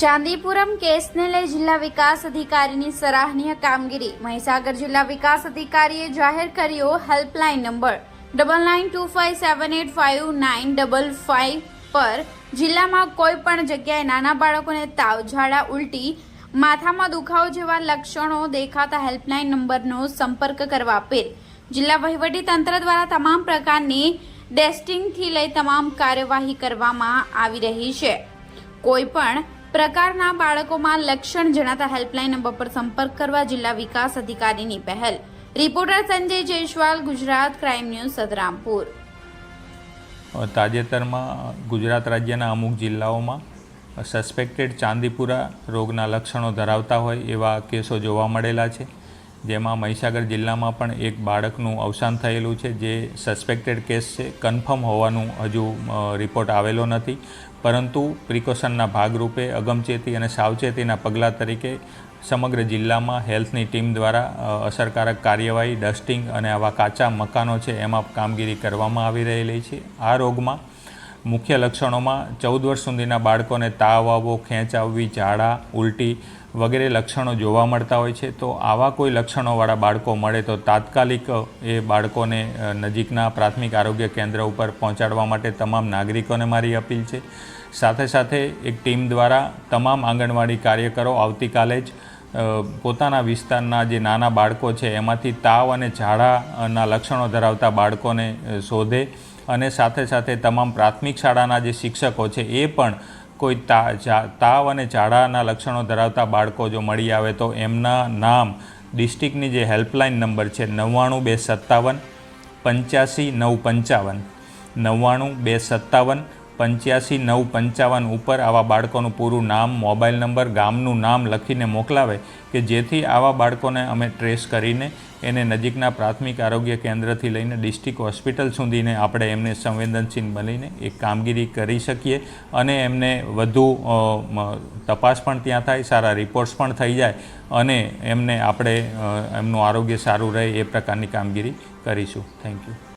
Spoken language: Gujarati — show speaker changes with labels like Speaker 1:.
Speaker 1: ચાંદીપુરમ કેસને લઈ જિલ્લા વિકાસ અધિકારીની સરાહનીય કામગીરી. મહીસાગર જિલ્લા વિકાસ અધિકારીએ જાહેર કર્યો helpline number double nine two five seven eight five nine double five પર જિલ્લામાં કોઈ પણ જગ્યાએ નાના બાળકોને તાવ, ઝાડા, ઉલટી, માથામાં દુખાવો જેવા લક્ષણો દેખાતા હેલ્પલાઇન નંબરનો સંપર્ક કરવા અપીલ. જિલ્લા વહીવટી તંત્ર દ્વારા તમામ પ્રકારની ડેસ્ટિંગથી લઈ તમામ કાર્યવાહી કરવામાં આવી રહી છે. કોઈ પણ પ્રકારના બાળકોમાં લક્ષણ જણાતા હેલ્પલાઇન નંબર પર સંપર્ક કરવા જિલ્લા વિકાસ અધિકારીની પહેલ. Reporter Sanjay Jaiswal, Gujarat crime news, Sadrampur.
Speaker 2: તાજેતરમાં ગુજરાત રાજ્યના અમુક જિલ્લાઓમાં સસ્પેક્ટેડ ચાંદીપુરા રોગના લક્ષણો ધરાવતા હોય એવા કેસો જોવા મળેલા છે. જેમાં મહીસાગર જિલ્લામાં પણ એક બાળકનું અવસાન થયેલું છે, જે સસ્પેક્ટેડ કેસ છે. કન્ફર્મ હોવાનું હજુ રિપોર્ટ આવેલો નથી. પરંતુ પ્રિકોશનના ભાગરૂપે, અગમચેતી અને સાવચેતીના પગલાં તરીકે સમગ્ર જિલ્લામાં હેલ્થની ટીમ દ્વારા અસરકારક કાર્યવાહી, ડસ્ટિંગ અને આવા કાચા મકાનો છે, એમાં કામગીરી કરવામાં આવી રહેલી છે. આ રોગમાં મુખ્ય લક્ષણોમાં ચૌદ વર્ષ સુધીના બાળકોને તાવ આવવો ખેંચ આવવી ઝાડા, ઉલટી વગેરે લક્ષણો જોવા મળતા હોય છે. તો આવા કોઈ લક્ષણોવાળા બાળકો મળે તો તાત્કાલિક એ બાળકોને નજીકના પ્રાથમિક આરોગ્ય કેન્દ્ર ઉપર પહોંચાડવા માટે તમામ નાગરિકોને મારી અપીલ છે. સાથે સાથે એક ટીમ દ્વારા તમામ આંગણવાડી કાર્યકરો આવતીકાલે જ પોતાના વિસ્તારના જે નાના બાળકો છે, એમાંથી તાવ અને ઝાડાના લક્ષણો ધરાવતા બાળકોને શોધે. અને સાથે સાથે તમામ પ્રાથમિક શાળાના જે શિક્ષકો છે, એ પણ કોઈ તા તાવ અને ઝાડાના લક્ષણો ધરાવતા બાળકો જો મળી આવે તો એમના નામ, ડિસ્ટ્રિક્ટની જે હેલ્પલાઇન નંબર છે, નવ્વાણું બે સત્તાવન પંચ્યાસી નવ પંચાવન. નવ્વાણું બે સત્તાવન પંચ્યાસી નવ પંચાવન ઉપર આવા બાળકોનું પૂરું નામ, મોબાઈલ નંબર, ગામનું નામ લખીને મોકલાવે કે જેથી આવા બાળકોને અમે ટ્રેસ કરીને એને નજીકના પ્રાથમિક આરોગ્ય કેન્દ્રથી લઈને ડિસ્ટ્રિક્ટ હોસ્પિટલ સુધીને આપણે એમને સંવેદનશીલ બનીને એક કામગીરી કરી શકીએ અને એમને વધુ તપાસ પણ ત્યાં થાય, સારા રિપોર્ટ્સ પણ થઈ જાય અને એમને આપણે એમનું આરોગ્ય સારું રહે એ પ્રકારની કામગીરી કરીશું. Thank you